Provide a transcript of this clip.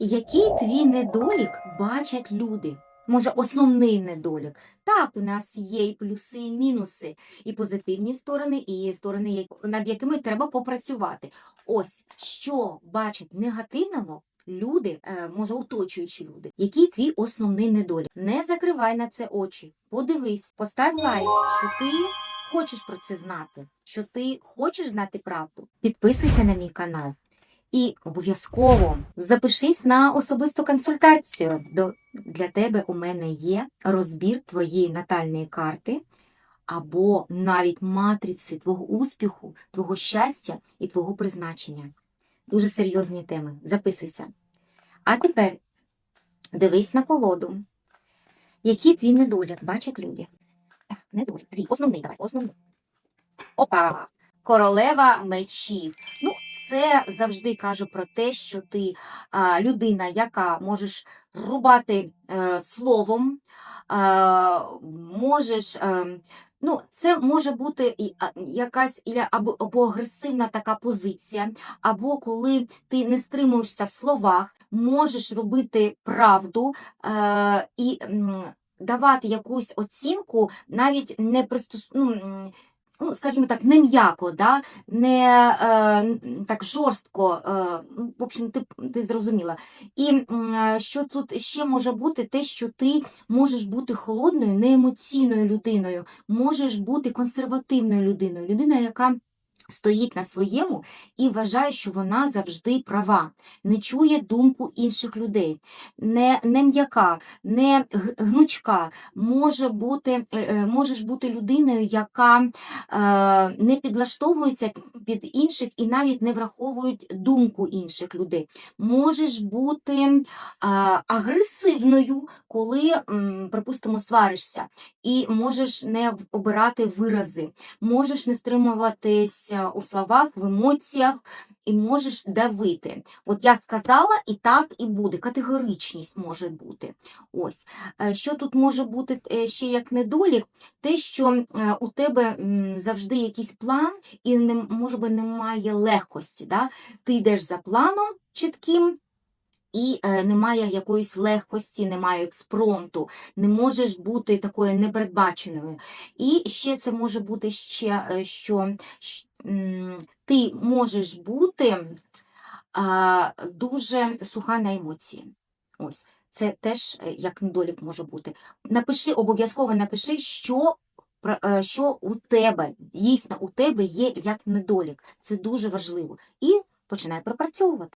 Який твій недолік бачать люди? Може, основний недолік? Так, у нас є і плюси, і мінуси, і позитивні сторони, і сторони, над якими треба попрацювати. Ось що бачать негативного люди, е, може, оточуючі люди. Який твій основний недолік? Не закривай на це очі. Подивись, постав лайк, що ти хочеш про це знати, що ти хочеш знати правду. Підписуйся на мій канал. І обов'язково запишись на особисту консультацію. До, для тебе у мене є розбір твоєї натальної карти або навіть матриці твого успіху, твого щастя і твого призначення. Дуже серйозні теми. Записуйся. А тепер дивись на колоду. Який твій недолік бачать люди? Так, недолік. Твій основний, давай, основний. Опа! Королева мечів. Ну, це завжди каже про те, що ти людина, яка можеш рубати е, словом, можеш. Е, Ну, це може бути якась або, або агресивна така позиція, або коли ти не стримуєшся в словах, можеш робити правду е, і давати якусь оцінку, навіть не пристос... ну, ну, скажімо так, не м'яко, да? не е, так жорстко, е, ну, в общем, ти, ти зрозуміла. І е, що тут ще може бути, те, що ти можеш бути холодною, неемоційною людиною, можеш бути консервативною людиною, людина, яка стоїть на своєму і вважає, що вона завжди права, не чує думку інших людей, не, не м'яка, не гнучка, може бути, е, е, можеш бути людиною, яка е, не підлаштовується під інших і навіть не враховують думку інших людей. Можеш бути е, агресивною, коли, припустимо, сваришся, і можеш не обирати вирази, можеш не стримуватись е, у словах, в емоціях. І можеш давити. От я сказала, і так і буде. Категоричність може бути. Ось. Е, Що тут може бути е, ще як недолік? Те, що е, у тебе завжди якийсь план, і не, може би немає легкості. Да? Ти йдеш за планом чітким, і е, немає якоїсь легкості, немає експромту, не можеш бути такою непередбаченою. І ще це може бути ще, е, що ти можеш бути а, дуже суха на емоції. Ось. Це теж е, як недолік може бути. Напиши, обов'язково напиши, що, е, що у тебе, дійсно у тебе є як недолік. Це дуже важливо. І починай пропрацьовувати.